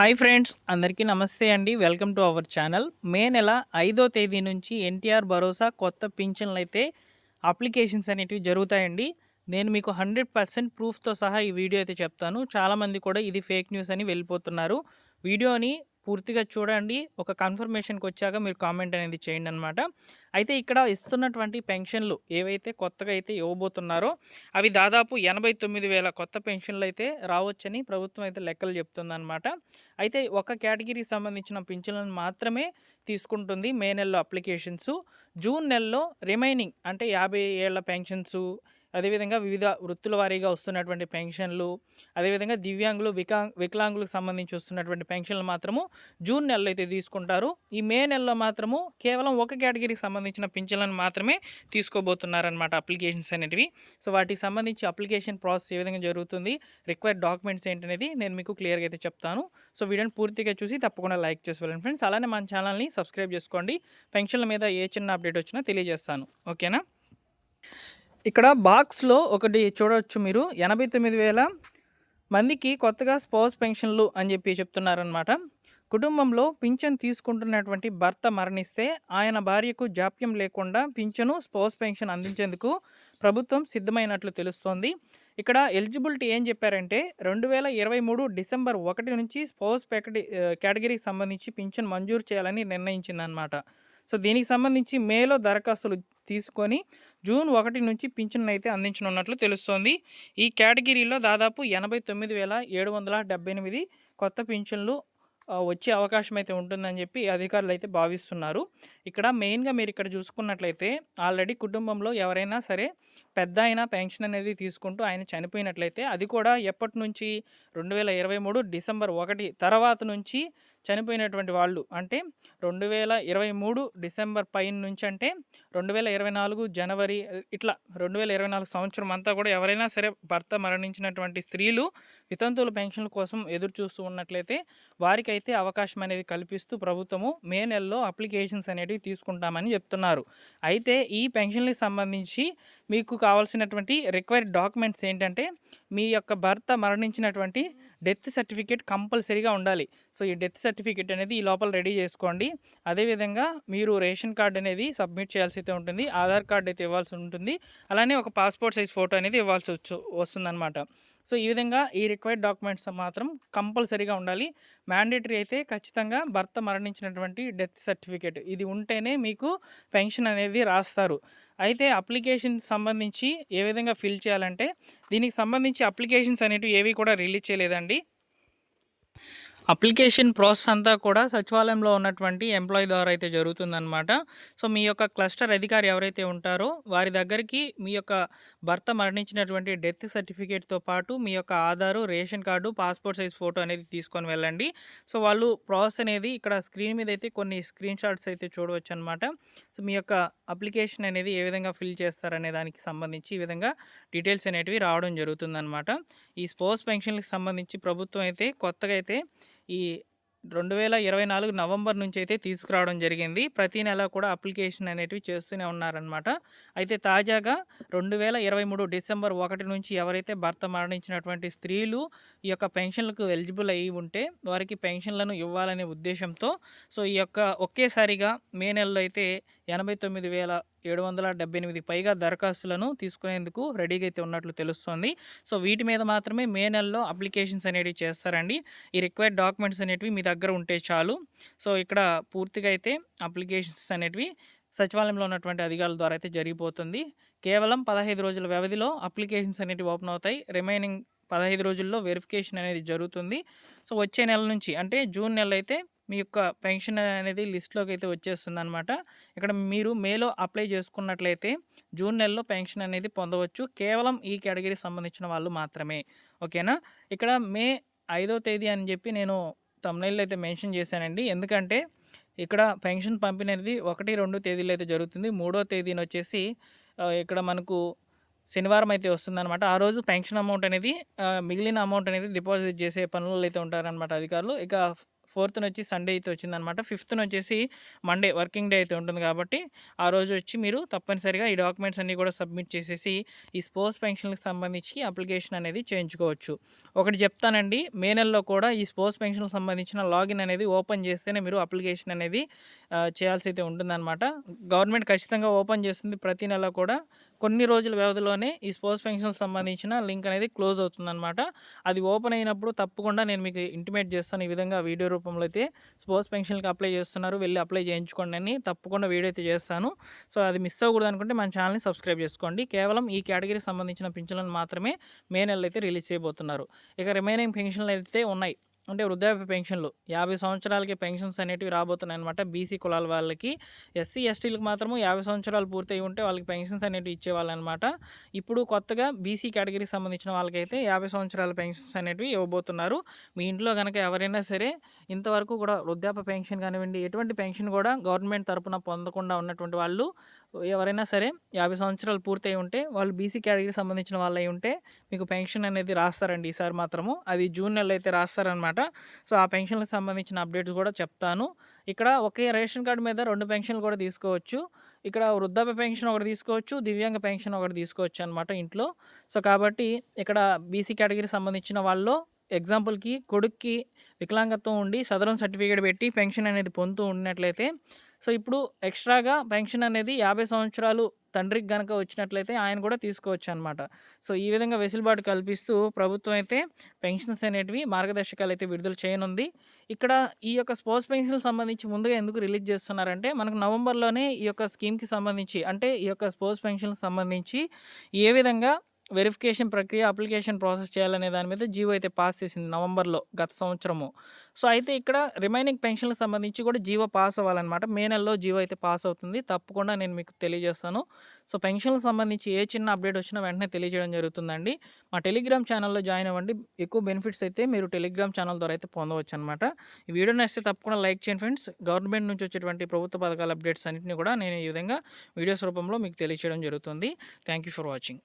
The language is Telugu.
హాయ్ ఫ్రెండ్స్ అందరికీ నమస్తే అండి. Welcome to our channel. May నెల ఐదో తేదీ నుంచి ఎన్టీఆర్ భరోసా కొత్త పింఛన్లు అయితే అప్లికేషన్స్ అనేటివి జరుగుతాయండి. నేను మీకు హండ్రెడ్ పర్సెంట్ ప్రూఫ్తో సహా ఈ వీడియో అయితే చెప్తాను. చాలామంది కూడా ఇది ఫేక్ న్యూస్ అని వెళ్ళిపోతున్నారు. వీడియోని పూర్తిగా చూడండి. ఒక కన్ఫర్మేషన్కి వచ్చాక మీరు కామెంట్ అనేది చేయండి అనమాట అయితే ఇక్కడ ఇస్తున్నటువంటి పెన్షన్లు ఏవైతే కొత్తగా అయితే ఇవ్వబోతున్నారో అవి దాదాపు ఎనభై తొమ్మిది వేల కొత్త పెన్షన్లు అయితే రావచ్చని ప్రభుత్వం అయితే లెక్కలు చెప్తుందన్నమాట అయితే ఒక కేటగిరీకి సంబంధించిన పింఛన్లను మాత్రమే తీసుకుంటుంది మే నెలలో అప్లికేషన్స్. జూన్ నెలలో రిమైనింగ్ అంటే యాభై ఏళ్ళ పెన్షన్స్ అదేవిధంగా వివిధ వృత్తుల వారీగా వస్తున్నటువంటి పెన్షన్లు అదేవిధంగా దివ్యాంగులు వికా వికలాంగులకు సంబంధించి వస్తున్నటువంటి పెన్షన్లు మాత్రము జూన్ నెలలో అయితే తీసుకుంటారు. ఈ మే నెలలో మాత్రము కేవలం ఒక కేటగిరీకి సంబంధించిన పింఛన్లను మాత్రమే తీసుకోబోతున్నారనమాట అప్లికేషన్స్ అనేటివి. సో వాటికి సంబంధించి అప్లికేషన్ ప్రాసెస్ ఏ విధంగా జరుగుతుంది రిక్వైర్డ్ డాక్యుమెంట్స్ ఏంటనేది నేను మీకు క్లియర్గా అయితే చెప్తాను. సో వీడియోని పూర్తిగా చూసి తప్పకుండా లైక్ చేసి వెళ్ళండి ఫ్రెండ్స్. అలానే మన ఛానల్ని సబ్స్క్రైబ్ చేసుకోండి. పెన్షన్ల మీద ఏ చిన్న అప్డేట్ వచ్చినా తెలియజేస్తాను. ఓకేనా? ఇక్కడ బాక్స్లో ఒకటి చూడవచ్చు మీరు. ఎనభై తొమ్మిది వేల మందికి కొత్తగా స్పౌస్ పెన్షన్లు అని చెప్పి చెప్తున్నారనమాట కుటుంబంలో పింఛన్ తీసుకుంటున్నటువంటి భర్త మరణిస్తే ఆయన భార్యకు జాప్యం లేకుండా పింఛను స్పౌస్ పెన్షన్ అందించేందుకు ప్రభుత్వం సిద్ధమైనట్లు తెలుస్తోంది. ఇక్కడ ఎలిజిబిలిటీ ఏం చెప్పారంటే రెండు వేల ఇరవై మూడు డిసెంబర్ ఒకటి నుంచి స్పౌస్ ప్యాకెట్ కేటగిరీకి సంబంధించి పింఛన్ మంజూరు చేయాలని నిర్ణయించిందనమాట సో దీనికి సంబంధించి మేలో దరఖాస్తులు తీసుకొని జూన్ ఒకటి నుంచి పింఛన్ అయితే అందించనున్నట్లు తెలుస్తోంది. ఈ కేటగిరీలో దాదాపు ఎనభై తొమ్మిది వేల ఏడు వందల డెబ్బై ఎనిమిది కొత్త పింఛన్లు వచ్చే అవకాశం అయితే ఉంటుందని చెప్పి అధికారులు అయితే భావిస్తున్నారు. ఇక్కడ మెయిన్గా మీరు ఇక్కడ చూసుకున్నట్లయితే ఆల్రెడీ కుటుంబంలో ఎవరైనా సరే పెద్ద అయినా పెన్షన్ అనేది తీసుకుంటూ ఆయన చనిపోయినట్లయితే అది కూడా ఎప్పటి నుంచి రెండు వేల ఇరవై మూడు డిసెంబర్ ఒకటి తర్వాత నుంచి చనిపోయినటువంటి వాళ్ళు అంటే రెండు వేల ఇరవై మూడు డిసెంబర్ పైన నుంచి అంటే రెండు వేల ఇరవై నాలుగు జనవరి ఇట్లా రెండు వేల ఇరవై నాలుగు సంవత్సరం అంతా కూడా ఎవరైనా సరే భర్త మరణించినటువంటి స్త్రీలు వితంతువుల పెన్షన్ల కోసం ఎదురు చూస్తూ ఉన్నట్లయితే వారికైతే అవకాశం అనేది కల్పిస్తూ ప్రభుత్వము మే నెలలో అప్లికేషన్స్ అనేటివి తీసుకుంటామని చెప్తున్నారు. అయితే ఈ పెన్షన్లకు సంబంధించి మీకు కావాల్సినటువంటి రిక్వైర్డ్ డాక్యుమెంట్స్ ఏంటంటే మీ యొక్క భర్త మరణించినటువంటి డెత్ సర్టిఫికేట్ కంపల్సరీగా ఉండాలి. సో ఈ డెత్ సర్టిఫికేట్ అనేది ఈ లోపల రెడీ చేసుకోండి. అదేవిధంగా మీరు రేషన్ కార్డ్ అనేది సబ్మిట్ చేయాల్సి అయితే ఉంటుంది. ఆధార్ కార్డ్ అయితే ఇవ్వాల్సి ఉంటుంది. అలానే ఒక పాస్పోర్ట్ సైజ్ ఫోటో అనేది ఇవ్వాల్సి వచ్చు వస్తుందన్నమాట. సో ఈ విధంగా ఈ రిక్వైర్డ్ డాక్యుమెంట్స్ మాత్రం కంపల్సరీగా ఉండాలి. మ్యాండేటరీ అయితే ఖచ్చితంగా భర్త మరణించినటువంటి డెత్ సర్టిఫికేట్. ఇది ఉంటేనే మీకు పెన్షన్ అనేది రాస్తారు. అయితే అప్లికేషన్ సంబంధించి ఏ విధంగా ఫిల్ చేయాలంటే దీనికి సంబంధించి అప్లికేషన్స్ అనేటివి ఏవి కూడా రిలీజ్ చేయలేదండి. అప్లికేషన్ ప్రాసెస్ అంతా కూడా సచివాలయంలో ఉన్నటువంటి ఎంప్లాయీ ద్వారా అయితే జరుగుతుందన్నమాట. సో మీ యొక్క క్లస్టర్ అధికారి ఎవరైతే ఉంటారో వారి దగ్గరికి మీ యొక్క భర్త మరణించినటువంటి డెత్ సర్టిఫికేట్తో పాటు మీ యొక్క Aadhaar ration card passport size photo అనేది తీసుకొని వెళ్ళండి. సో వాళ్ళు ప్రాసెస్ అనేది ఇక్కడ స్క్రీన్ మీద అయితే కొన్ని స్క్రీన్ షాట్స్ అయితే చూడవచ్చు అనమాట సో మీ యొక్క అప్లికేషన్ అనేది ఏ విధంగా ఫిల్ చేస్తారనే దానికి సంబంధించి ఈ విధంగా డీటెయిల్స్ అనేటివి రావడం జరుగుతుందన్నమాట. ఈ స్పోర్ట్స్ పెన్షన్లకు సంబంధించి ప్రభుత్వం అయితే కొత్తగా అయితే ఈ రెండు వేల ఇరవై నాలుగు నవంబర్ నుంచి అయితే తీసుకురావడం జరిగింది. ప్రతి నెల కూడా అప్లికేషన్ అనేటివి చేస్తూనే ఉన్నారనమాట అయితే తాజాగా రెండు వేల ఇరవై మూడు డిసెంబర్ ఒకటి నుంచి ఎవరైతే భర్త మరణించినటువంటి స్త్రీలు ఈ యొక్క పెన్షన్లకు ఎలిజిబుల్ అయ్యి ఉంటే వారికి పెన్షన్లను ఇవ్వాలనే ఉద్దేశంతో సో ఈ యొక్క ఒకేసారిగా మే నెలలో అయితే ఎనభై తొమ్మిది వేల ఏడు వందల డెబ్బై ఎనిమిది పైగా దరఖాస్తులను తీసుకునేందుకు రెడీగా అయితే ఉన్నట్లు తెలుస్తోంది. సో వీటి మీద మాత్రమే మే నెలలో అప్లికేషన్స్ అనేవి చేస్తారండి. ఈ రిక్వైర్డ్ డాక్యుమెంట్స్ అనేటివి మీ దగ్గర ఉంటే చాలు. సో ఇక్కడ పూర్తిగా అయితే అప్లికేషన్స్ అనేటివి సచివాలయంలో ఉన్నటువంటి అధికారుల ద్వారా అయితే జరిగిపోతుంది. కేవలం పదహైదు రోజుల వ్యవధిలో అప్లికేషన్స్ అనేటివి ఓపెన్ అవుతాయి. రిమైనింగ్ పదహైదు రోజుల్లో వెరిఫికేషన్ అనేది జరుగుతుంది. సో వచ్చే నెల నుంచి అంటే జూన్ నెల అయితే మీ యొక్క పెన్షన్ అనేది లిస్ట్లోకి అయితే వచ్చేస్తుంది అనమాట ఇక్కడ మీరు మేలో అప్లై చేసుకున్నట్లయితే జూన్ నెలలో పెన్షన్ అనేది పొందవచ్చు. కేవలం ఈ కేటగిరీకి సంబంధించిన వాళ్ళు మాత్రమే. ఓకేనా? ఇక్కడ మే ఐదో తేదీ అని చెప్పి నేను తమిళలో అయితే మెన్షన్ చేశానండి. ఎందుకంటే ఇక్కడ పెన్షన్ పంపిణీ అనేది ఒకటి రెండు తేదీలు అయితే జరుగుతుంది. మూడో తేదీన వచ్చేసి ఇక్కడ మనకు శనివారం అయితే వస్తుందన్నమాట. ఆ రోజు పెన్షన్ అమౌంట్ అనేది మిగిలిన అమౌంట్ అనేది డిపాజిట్ చేసే పనులు అయితే ఉంటారనమాట అధికారులు. ఇక ఫోర్త్న వచ్చి సండే అయితే వచ్చిందనమాట ఫిఫ్త్న వచ్చేసి మండే వర్కింగ్ డే అయితే ఉంటుంది కాబట్టి ఆ రోజు వచ్చి మీరు తప్పనిసరిగా ఈ డాక్యుమెంట్స్ అన్నీ కూడా సబ్మిట్ చేసేసి ఈ స్పోర్ట్స్ పెన్షన్కి సంబంధించి అప్లికేషన్ అనేది చేయించుకోవచ్చు. ఒకటి చెప్తానండి మే నెలలో కూడా ఈ స్పోర్ట్స్ పెన్షన్కి సంబంధించిన లాగిన్ అనేది ఓపెన్ చేస్తేనే మీరు అప్లికేషన్ అనేది చేయాల్సి అయితే ఉంటుందన్నమాట. గవర్నమెంట్ ఖచ్చితంగా ఓపెన్ చేస్తుంది. ప్రతి నెల కూడా కొన్ని రోజుల వ్యవధిలోనే ఈ స్పోర్ట్స్ పెన్షన్కి సంబంధించిన లింక్ అనేది క్లోజ్ అవుతుందన్నమాట. అది ఓపెన్ అయినప్పుడు తప్పకుండా నేను మీకు ఇంటిమేట్ చేస్తాను ఈ విధంగా వీడియో రూపంలో అయితే. స్పోర్ట్స్ పెన్షన్కి అప్లై చేస్తున్నారు వెళ్ళి అప్లై చేయించుకోండి అని తప్పకుండా వీడియో అయితే చేస్తాను. సో అది మిస్ అవ్వకూడదు అనుకుంటే మన ఛానల్ని సబ్స్క్రైబ్ చేసుకోండి. కేవలం ఈ కేటగిరీకి సంబంధించిన పెన్షన్లను మాత్రమే మే నెలలో అయితే రిలీజ్ చేయబోతున్నారు. ఇక రిమైనింగ్ పెన్షన్లు అయితే ఉన్నాయి. అంటే వృద్ధాప్య పెన్షన్లు. యాభై సంవత్సరాలకి పెన్షన్స్ అనేటివి రాబోతున్నాయి అనమాట బీసీ కులాల వాళ్ళకి. ఎస్సీ ఎస్టీలకు మాత్రము యాభై సంవత్సరాలు పూర్తయి ఉంటే వాళ్ళకి పెన్షన్స్ అనేటివి ఇచ్చేవాళ్ళు అనమాట ఇప్పుడు కొత్తగా బీసీ కేటగిరీకి సంబంధించిన వాళ్ళకైతే యాభై సంవత్సరాల పెన్షన్స్ అనేటివి ఇవ్వబోతున్నారు. మీ ఇంట్లో కనుక ఎవరైనా సరే ఇంతవరకు కూడా వృద్ధాప్య పెన్షన్ కానివ్వండి ఎటువంటి పెన్షన్ కూడా గవర్నమెంట్ తరపున పొందకుండా ఉన్నటువంటి వాళ్ళు ఎవరైనా సరే యాభై సంవత్సరాలు పూర్తయి ఉంటే వాళ్ళు బీసీ కేటగిరీకి సంబంధించిన వాళ్ళు అయి ఉంటే మీకు పెన్షన్ అనేది రాస్తారండి ఈసారి మాత్రము. అది జూన్ నెలలో అయితే రాస్తారనమాట సో ఆ పెన్షన్లకు సంబంధించిన అప్డేట్స్ కూడా చెప్తాను. ఇక్కడ ఒకే రేషన్ కార్డు మీద రెండు పెన్షన్లు కూడా తీసుకోవచ్చు. ఇక్కడ వృద్ధాప్య పెన్షన్ ఒకటి తీసుకోవచ్చు దివ్యాంగ పెన్షన్ ఒకటి తీసుకోవచ్చు అనమాట ఇంట్లో. సో కాబట్టి ఇక్కడ బీసీ కేటగిరీకి సంబంధించిన వాళ్ళు ఎగ్జాంపుల్కి కొడుక్కి వికలాంగత్వం ఉండి సదరం సర్టిఫికేట్ పెట్టి పెన్షన్ అనేది పొందుతూ ఉన్నట్లయితే సో ఇప్పుడు ఎక్స్ట్రాగా పెన్షన్ అనేది యాభై సంవత్సరాలు తండ్రికి కనుక వచ్చినట్లయితే ఆయన కూడా తీసుకోవచ్చు అనమాట సో ఈ విధంగా వెసులుబాటు కల్పిస్తూ ప్రభుత్వం అయితే పెన్షన్స్ అనేటివి మార్గదర్శకాలు అయితే విడుదల చేయనుంది. ఇక్కడ ఈ యొక్క స్పోర్ట్స్ పెన్షన్ సంబంధించి ముందుగా ఎందుకు రిలీజ్ చేస్తున్నారంటే మనకు నవంబర్లోనే ఈ యొక్క స్కీమ్కి సంబంధించి అంటే ఈ యొక్క స్పోర్ట్స్ పెన్షన్కి సంబంధించి ఏ విధంగా వెరిఫికేషన్ ప్రక్రియ అప్లికేషన్ ప్రాసెస్ చేయాలనే దాని మీద జీవో అయితే పాస్ చేసింది నవంబర్లో గత సంవత్సరము. సో అయితే ఇక్కడ రిమైనింగ్ పెన్షన్లకు సంబంధించి కూడా జీవో పాస్ అవ్వాలన్నమాట. మే నెలలో జీవో అయితే పాస్ అవుతుంది. తప్పకుండా నేను మీకు తెలియజేస్తాను. సో పెన్షన్లకు సంబంధించి ఏ చిన్న అప్డేట్ వచ్చినా వెంటనే తెలియజేయడం జరుగుతుందండి. మా టెలిగ్రామ్ ఛానల్లో జాయిన్ అవ్వండి. ఎక్కువ బెనిఫిట్స్ అయితే మీరు టెలిగ్రామ్ ఛానల్ ద్వారా అయితే పొందవచ్చు అనమాట ఈ వీడియో నచ్చితే తప్పకుండా లైక్ చేయండి ఫ్రెండ్స్. గవర్నమెంట్ నుంచి వచ్చేటువంటి ప్రభుత్వ పథకాల అప్డేట్స్ అన్నింటినీ కూడా నేను ఈ విధంగా వీడియోస్ రూపంలో మీకు తెలియజేయడం జరుగుతుంది. Thank you for watching.